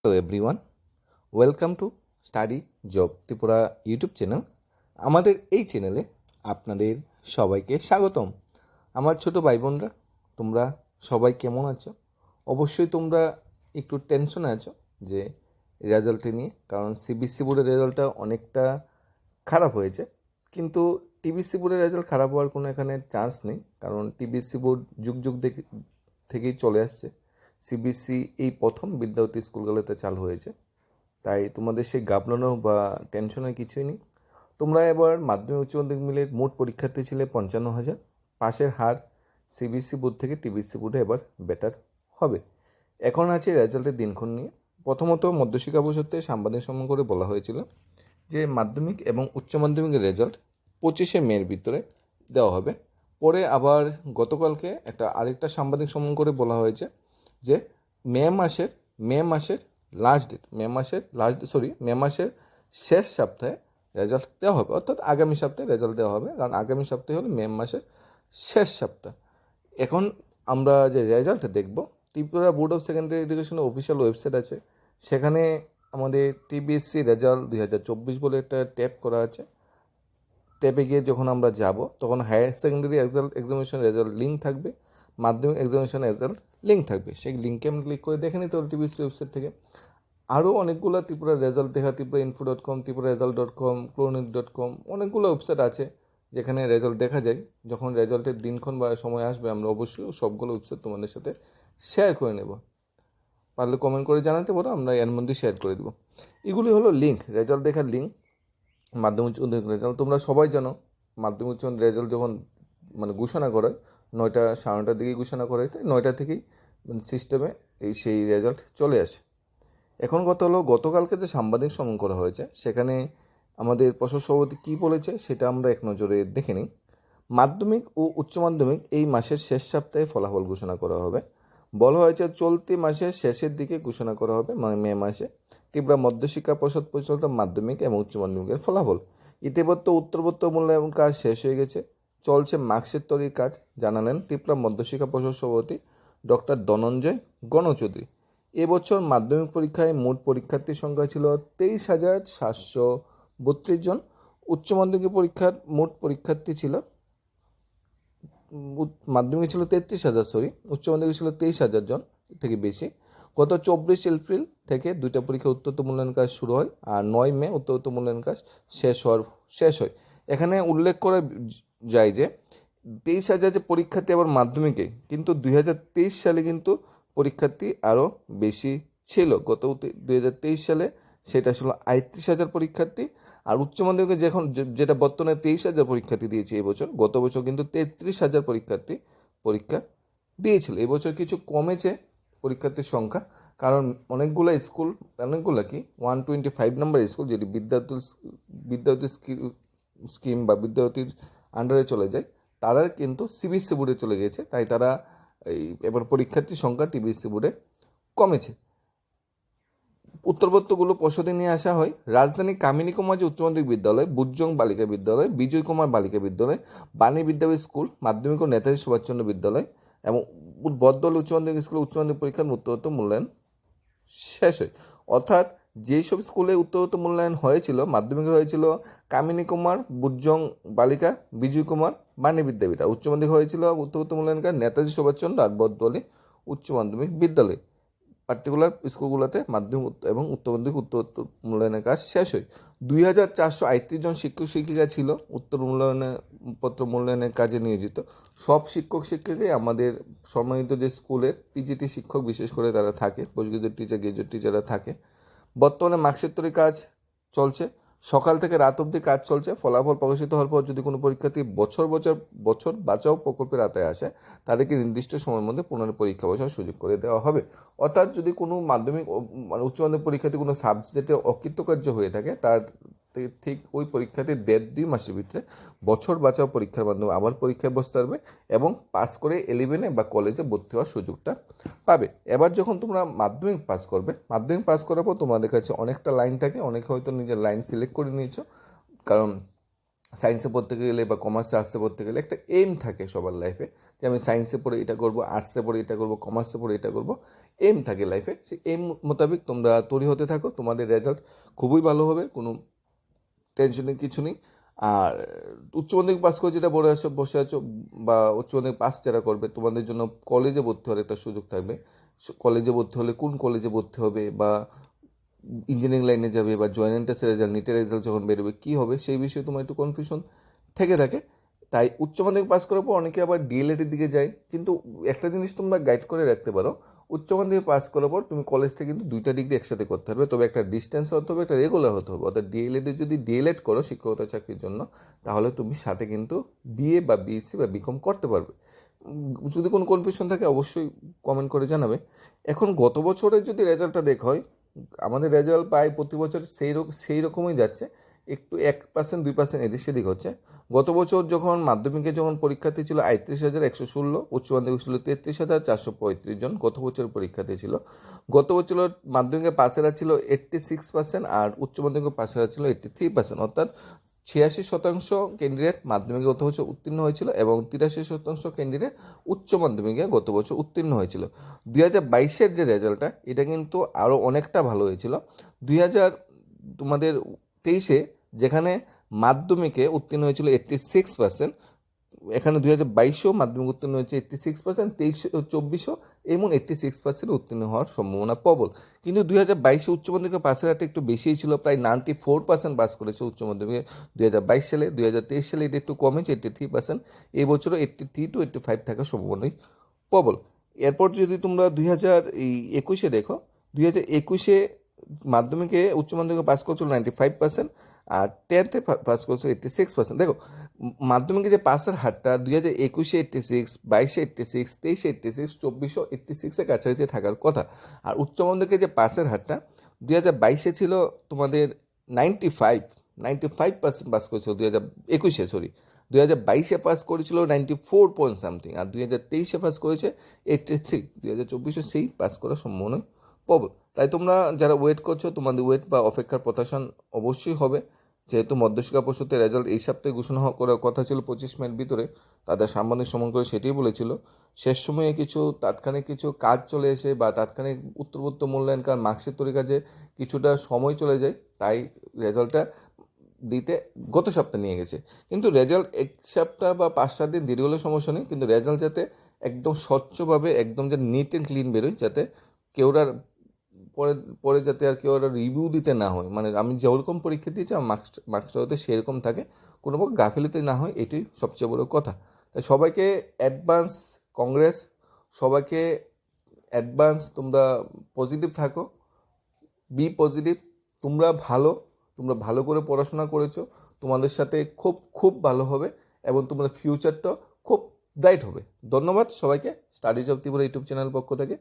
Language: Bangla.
Hello everyone welcome to study job Tripura YouTube channel আমাদের এই চ্যানেলে আপনাদের সবাইকে স্বাগতম। আমার ছোট ভাই বোনরা তোমরা সবাই কেমন আছো? অবশ্যই তোমরা একটু টেনশনে আছো যে রেজাল্টে নিয়ে, কারণ সিবিসি বোর্ডের রেজাল্টটা অনেকটা খারাপ হয়েছে। কিন্তু টিবিসি বোর্ডের রেজাল্ট খারাপ হওয়ার কোনো এখানে চান্স নেই, কারণ টিবিসি বোর্ড যুগ যুগ দেখে থেকেই চলে আসছে। সিবিসি এই প্রথম বিদ্যাপতি স্কুলগুলোতে চালু হয়েছে। তাই তোমাদের সেই গাবলানো বা টেনশনের কিছুই নেই। তোমরা এবার মাধ্যমিক উচ্চ মাধ্যমিক মিলে মোট পরীক্ষার্থী ছিলে পঞ্চান্ন হাজার। পাশের হার সিবিসি বোর্ড থেকে টিবিসি বোর্ডে এবার বেটার হবে। এখন আছে রেজাল্টের দিনক্ষণ নিয়ে। প্রথমত মধ্যশিক্ষা পরিষদে সাংবাদিক সম্মান করে বলা হয়েছিল যে মাধ্যমিক এবং উচ্চ মাধ্যমিকের রেজাল্ট পঁচিশে মের ভিতরে দেওয়া হবে। পরে আবার গতকালকে একটা আরেকটা সাংবাদিক সম্মান করে বলা হয়েছে যে মে মাসের মে মাসের লাস্ট ডেট মে মাসের লাস্ট সরি মে মাসের শেষ সপ্তাহে রেজাল্ট দেওয়া হবে। অর্থাৎ আগামী সপ্তাহে রেজাল্ট দেওয়া হবে, কারণ আগামী সপ্তাহে হলো মে মাসের শেষ সপ্তাহ। এখন আমরা যে রেজাল্ট দেখব, ত্রিপুরা বোর্ড অফ সেকেন্ডারি এডুকেশনের অফিসিয়াল ওয়েবসাইট আছে। সেখানে আমাদের টিবিএসসি রেজাল্ট দুই হাজার চব্বিশ বলে একটা ট্যাপ করা আছে। ট্যাপে গিয়ে যখন আমরা যাব, তখন higher secondary result examination result link থাকবে। মাধ্যমিক এক্সামিনেশন রেজাল্ট লিঙ্ক থাকবে। সেই লিঙ্কে আমি ক্লিক করে দেখে নিতে হবে টিভিসি ওয়েবসাইট থেকে। আরও অনেকগুলো ত্রিপুরা রেজাল্ট দেখা Tripura info dot com Tripura result dot com clonic dot com অনেকগুলো ওয়েবসাইট আছে যেখানে রেজাল্ট দেখা যায়। যখন রেজাল্টের দিনক্ষণ বা সময় আসবে, আমরা অবশ্যই সবগুলো ওয়েবসাইট তোমাদের সাথে শেয়ার করে নেব। পারলে কমেন্ট করে জানাতে পারো, আমরা এর মধ্যে শেয়ার করে দেবো। এগুলি হলো লিঙ্ক রেজাল্ট দেখার লিঙ্ক মাধ্যমিক রেজাল্ট তোমরা সবাই জানো, মাধ্যমিক রেজাল্ট যখন মানে ঘোষণা করে নয়টা সাড়ে নটার দিকেই ঘোষণা করা হয় নয়টা থেকেই সিস্টেমে এই সেই রেজাল্ট চলে আসে। এখন কথা হলো, গতকালকে যে সাংবাদিক সম্মেলন করা হয়েছে, সেখানে আমাদের প্রশাসক সভাপতি কী বলেছে সেটা আমরা এক নজরে দেখে নিই। মাধ্যমিক ও উচ্চ মাধ্যমিক এই মাসের শেষ সপ্তাহে ফলাফল ঘোষণা করা হবে। বলা হয়েছে চলতি মাসের শেষের দিকে ঘোষণা করা হবে মানে মে মাসে। ত্রিপুরা মধ্যশিক্ষা পরিষদ পরিচালিত মাধ্যমিক এবং উচ্চ মাধ্যমিকের ফলাফল। ইতিমধ্যে উত্তরবর্তী মূল্যায়ন কাজ শেষ হয়ে গেছে। চলছে মার্কশিট তৈরির কাজ, জানালেন ত্রিপুরা মধ্যশিক্ষা পরিষদ সভাপতি ডক্টর ধনঞ্জয় গণচৌধুরী। এবছর মাধ্যমিক পরীক্ষায় মোট পরীক্ষার্থীর সংখ্যা ছিল তেইশ হাজার সাতশো বত্রিশ জন। উচ্চ মাধ্যমিক পরীক্ষার মোট পরীক্ষার্থী ছিল মাধ্যমিক ছিল তেত্রিশ হাজার সরি উচ্চ মাধ্যমিক ছিল তেইশ হাজার জন থেকে বেশি। গত চব্বিশ এপ্রিল থেকে দুইটা পরীক্ষা উত্তরোত্তর মূল্যায়ন কাজ শুরু হয় আর নয় মে উত্তরোত্তর মূল্যায়ন কাজ শেষ হওয়ার, শেষ হয়। এখানে উল্লেখ করা যায় যে, তেইশ হাজার যে পরীক্ষার্থী আবার মাধ্যমিকে, কিন্তু দুই হাজার তেইশ সালে কিন্তু পরীক্ষার্থী আরও বেশি ছিল। গত দুই হাজার তেইশ সালে সেটা ছিল আটত্রিশ হাজার পরীক্ষার্থী, আর উচ্চ মাধ্যমিকে যখন যেটা বর্তমানে তেইশ হাজার পরীক্ষার্থী দিয়েছে এবছর, গত বছর কিন্তু তেত্রিশ হাজার পরীক্ষার্থী পরীক্ষা দিয়েছিল। এবছর কিছু কমেছে পরীক্ষার্থীর সংখ্যা, কারণ অনেকগুলো স্কুল, অনেকগুলো কি, one twenty five number school, যেটি বিদ্যার্থী বিদ্যার্থী স্কিম বা বিদ্যার্থীর আন্ডারে চলে যায়, তারা কিন্তু সিবিএসসি বোর্ডে চলে গেছে তাই তারা এই, এবার পরীক্ষার্থীর সংখ্যা টিবিএসসি বোর্ডে কমেছে। উত্তরবর্তগুলো পর্ষদে নিয়ে আসা হয়। রাজধানী কামিনী কুমার যে উচ্চ মাধ্যমিক বিদ্যালয়, বুজ্জং বালিকা বিদ্যালয়, বিজয় কুমার বালিকা বিদ্যালয়, বাণী বিদ্যাপীঠ স্কুল, মাধ্যমিক ও নেতাজি সুভাষচন্দ্র বিদ্যালয় এবং বদল উচ্চ মাধ্যমিক স্কুলে, উচ্চ মাধ্যমিক পরীক্ষার উত্তরোত্তর মূল্যায়ন শেষ হয়। অর্থাৎ যেসব স্কুলে উত্তরোত্তর মূল্যায়ন হয়েছিল, মাধ্যমিক হয়েছিল কামিনী কুমার, বুজ্জং বালিকা, বিজয় কুমার, বাণী বিদ্যাপীঠা। উচ্চ মাধ্যমিক হয়েছিল উত্তরোত্তর মূল্যায়ন কাজ নেতাজি সুভাষচন্দ্র আর বদলি উচ্চ মাধ্যমিক বিদ্যালয়। পার্টিকুলার স্কুলগুলোতে মাধ্যমিক এবং উত্তর মাধ্যমিক উত্তর মূল্যায়নের কাজ শেষ হয়। দুই হাজার চারশো আটত্রিশ জন শিক্ষক শিক্ষিকা ছিল উত্তর মূল্যায়নের পত্র মূল্যায়নের কাজে নিয়োজিত। সব শিক্ষক শিক্ষিকাই আমাদের সম্মানিত যে স্কুলের পিজিটি শিক্ষক বিশেষ করে তারা থাকে গ্রাজুয়েট টিচার গ্রাজুয়েট টিচাররা থাকে। বর্তমানে মার্কশিট তৈরির কাজ চলছে। সকাল থেকে রাত অবধি কাজ চলছে। ফলাফল প্রকাশিত হওয়ার পর যদি কোনো পরীক্ষার্থী বছর বছর বছর বাঁচাও প্রকল্পের আতায় আসে, তাদেরকে নির্দিষ্ট সময়ের মধ্যে পুনরায় পরীক্ষা বসার সুযোগ করে দেওয়া হবে। অর্থাৎ যদি কোনো মাধ্যমিক মানে উচ্চমাধ্যমিক পরীক্ষার্থী কোনো সাবজেক্টে অকৃতকার্য হয়ে থাকে, তার ঠিক ওই পরীক্ষাতে দেড় দুই মাসের ভিতরে বছর বাঁচাও পরীক্ষার মাধ্যমে আবার পরীক্ষায় বসতে পারবে এবং পাস করে ইলেভেনে বা কলেজে ভর্তি হওয়ার সুযোগটা পাবে। এবার যখন তোমরা মাধ্যমিক পাস করবে, মাধ্যমিক পাস করার পর তোমাদের কাছে অনেকটা লাইন থাকে, অনেকে হয়তো নিজের লাইন সিলেক্ট করে নিয়েছো। কারণ সায়েন্সে পড়তে গেলে বা কমার্সে আসতে পড়তে গেলে একটা এম থাকে সবার লাইফে যে আমি সায়েন্সে পড়ে এটা করব আর্টসে পড়ে এটা করব কমার্সে পড়ে এটা করব এম থাকে লাইফে সেই এম মোতাবেক তোমরা তৈরি হতে থাকো, তোমাদের রেজাল্ট খুবই ভালো হবে, কোনো টেনশনের কিছু নেই। আর উচ্চ মাধ্যমিক পাস করে যেটা বড় আছো, বসে আছো, বা উচ্চ মাধ্যমিক পাস যারা করবে, তোমাদের জন্য কলেজে ভর্তি হওয়ার একটা সুযোগ থাকবে। কলেজে ভর্তি হলে কোন কলেজে ভর্তি হবে, বা ইঞ্জিনিয়ারিং লাইনে যাবে, বা জয়েন্ট এন্ট্রান্সের রেজাল্ট নিটের রেজাল্ট যখন বেরোবে, কী হবে, সেই বিষয়ে তোমার একটু কনফিউশন থেকে থাকে। তাই উচ্চ মাধ্যমিক পাস করার পর অনেকে আবার ডিএলএডের দিকে যায়। কিন্তু একটা জিনিস তোমরা গাইড করে রাখতে পারো, উচ্চ মাধ্যমিক পাস করার পর তুমি কলেজ থেকে কিন্তু দুইটা ডিগ্রি একসাথে করতে পারবে। তবে একটা ডিস্টেন্স হতে হবে, একটা রেগুলার হতে হবে। অর্থাৎ ডিএলএডে যদি ডিএলএড করো শিক্ষকতা চাকরির জন্য, তাহলে তুমি সাথে কিন্তু বিএ বা বিএসসি বা বিকম করতে পারবে। যদি কোনো কনফিউশন থাকে অবশ্যই কমেন্ট করে জানাবে। এখন গত বছরের যদি রেজাল্টটা দেখ হয় আমাদের রেজাল্ট প্রায় প্রতি বছর সেই সেই রকমই যাচ্ছে। একটু এক পার্সেন্ট দুই পার্সেন্ট এদিক সেদিক হচ্ছে। গত বছর যখন মাধ্যমিকে যখন পরীক্ষার্থী ছিল আটত্রিশ হাজার একশো ষোলো, উচ্চ মাধ্যমিক ছিল তেত্রিশ হাজার চারশো পঁয়ত্রিশ জন গত বছরের পরীক্ষার্থী ছিল। গত বছর মাধ্যমিকে পাশেরা ছিল এইট্টি সিক্স পার্সেন্ট আর উচ্চ মাধ্যমিকের পাশেরা ছিল এইট্টি থ্রি পার্সেন্ট অর্থাৎ ছিয়াশি শতাংশ ক্যান্ডিডেট মাধ্যমিকে গত বছর উত্তীর্ণ হয়েছিল এবং তিরাশি শতাংশ ক্যান্ডিডেট উচ্চ মাধ্যমিকে গত বছর উত্তীর্ণ হয়েছিল। দুই হাজার বাইশের যে রেজাল্টটা এটা কিন্তু আরও অনেকটা ভালো হয়েছিল। দুই হাজার তোমাদের তেইশে যেখানে মাধ্যমিকে উত্তীর্ণ হয়েছিল এইট্টি সিক্স পার্সেন্ট এখানে দুই হাজার বাইশেও মাধ্যমিক উত্তীর্ণ হয়েছে এইট্টি সিক্স পার্সেন্ট তেইশ চব্বিশও, এমন এইট্টি সিক্স পার্সেন্ট উত্তীর্ণ হওয়ার সম্ভাবনা প্রবল। কিন্তু দুই হাজার বাইশে উচ্চ মাধ্যমিকের পাশের হারটা একটু বেশিই ছিল, প্রায় নাইনটি ফোর পার্সেন্ট পাস করেছে উচ্চ মাধ্যমিকে। দুই হাজার বাইশ সালে, দুই হাজার তেইশ সালে এটা একটু কমেছে এইট্টি থ্রি পার্সেন্ট এই বছরও eighty three to eighty five থাকার সম্ভাবনাই প্রবল। এরপর যদি তোমরা দুই হাজার এই একুশে দেখো, দুই হাজার একুশে মাধ্যমিকে উচ্চ মাধ্যমিকে পাস করছিল নাইনটি ফাইভ পার্সেন্ট আর টেন্থে পাস করছিল এইট্টি সিক্স পার্সেন্ট দেখো মাধ্যমিকে যে পাসের হারটা দুই হাজার একুশে এইট্টি সিক্স বাইশে এইট্টি সিক্স তেইশে এইট্টি সিক্স চব্বিশশো এইট্টি সিক্সের কাছাকাছি থাকার কথা। আর উচ্চ মাধ্যমিকে যে পাসের হারটা দুই হাজার বাইশে ছিল তোমাদের ninety five ninety five percent pass করেছিল দুই হাজার একুশে সরি দুই হাজার বাইশে পাস করেছিল নাইনটি ফোর পয়েন্ট সামথিং আর দুই হাজার তেইশে পাস করেছে এইটটি থ্রি দুই হাজার চব্বিশে সেই পাস করার সম্ভাবনা প্রবল। তাই তোমরা যারা ওয়েট করছ, তোমাদের ওয়েট বা অপেক্ষার প্রত্যাশান অবশ্যই হবে। যেহেতু মধ্যশিক্ষা পরিষদের রেজাল্ট এই সপ্তাহে ঘোষণা করার কথা ছিল পঁচিশ মিনিট ভিতরে, তাদের সাংবাদিক সম্মান করে সেটাই বলেছিল। শেষ সময়ে কিছু তাৎক্ষণিক কিছু কাজ চলে এসে বা তাৎক্ষণিক উত্তরবর্তী মূল্যায়ন কারণ মার্কশিট তৈরি কাজে কিছুটা সময় চলে যায়, তাই রেজাল্টটা দিতে গত সপ্তাহে নিয়ে গেছে। কিন্তু রেজাল্ট এক সপ্তাহ বা পাঁচ সাত দিন দেরি হলে সমস্যা নেই, কিন্তু রেজাল্ট যাতে একদম স্বচ্ছভাবে, একদম যে নিট অ্যান্ড ক্লিন বেরোয়, যাতে কেউ আর পরে পরে যাতে আর কেউ আর রিভিউ দিতে না হয়। মানে আমি যেরকম পরীক্ষা দিয়েছি, আমার মার্কস মার্কসটা যাতে সেরকম থাকে, কোনো প্রকার গাফিলিতে না হয়, এটাই সবচেয়ে বড় কথা। তাই সবাইকে অ্যাডভান্স কংগ্রেস সবাইকে অ্যাডভান্স তোমরা পজিটিভ থাকো বি পজিটিভ তোমরা ভালো তোমরা ভালো করে পড়াশোনা করেছ, তোমাদের সাথে খুব খুব ভালো হবে এবং তোমাদের ফিউচারটা খুব ব্রাইট হবে। ধন্যবাদ সবাইকে studies of Tripura YouTube channel পক্ষ থেকে।